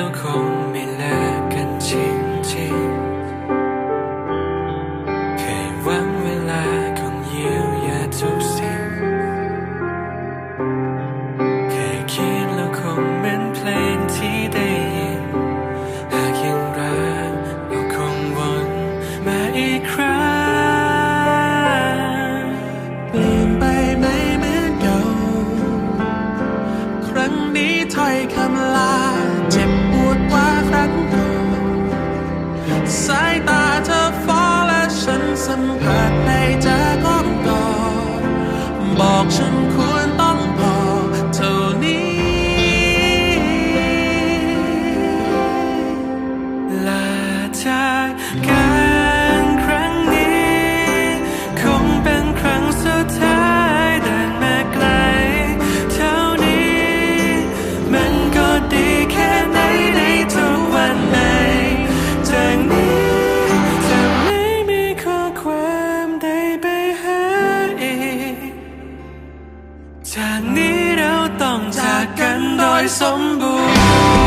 แล้วคงไม่เล สายตาเธอฟ้าและฉันสัมผัสในใจก้มกอดบอกฉัน จากนี้เราต้องจากกันโดยสมบูรณ์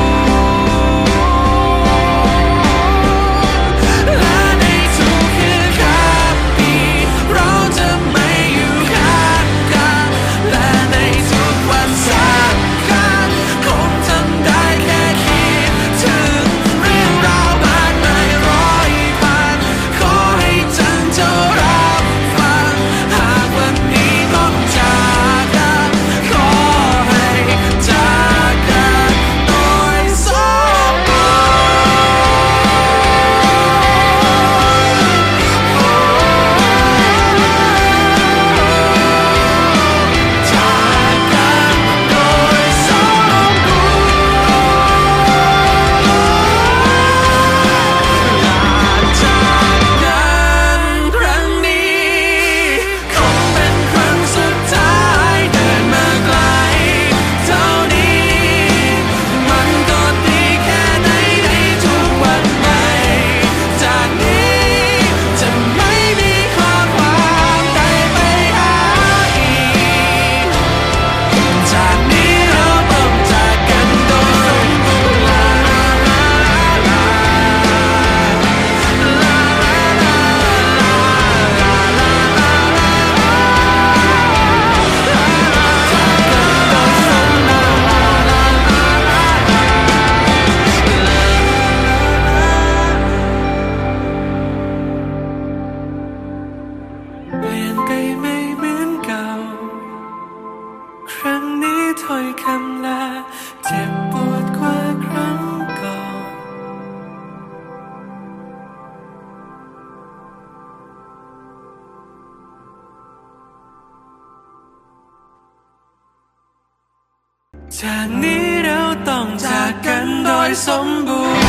จากนี้เราต้องจากกันโดยสมบูรณ์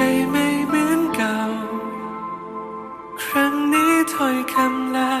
ไม่เหมือนเก่า ครั้งนี้ถ้อยคำลา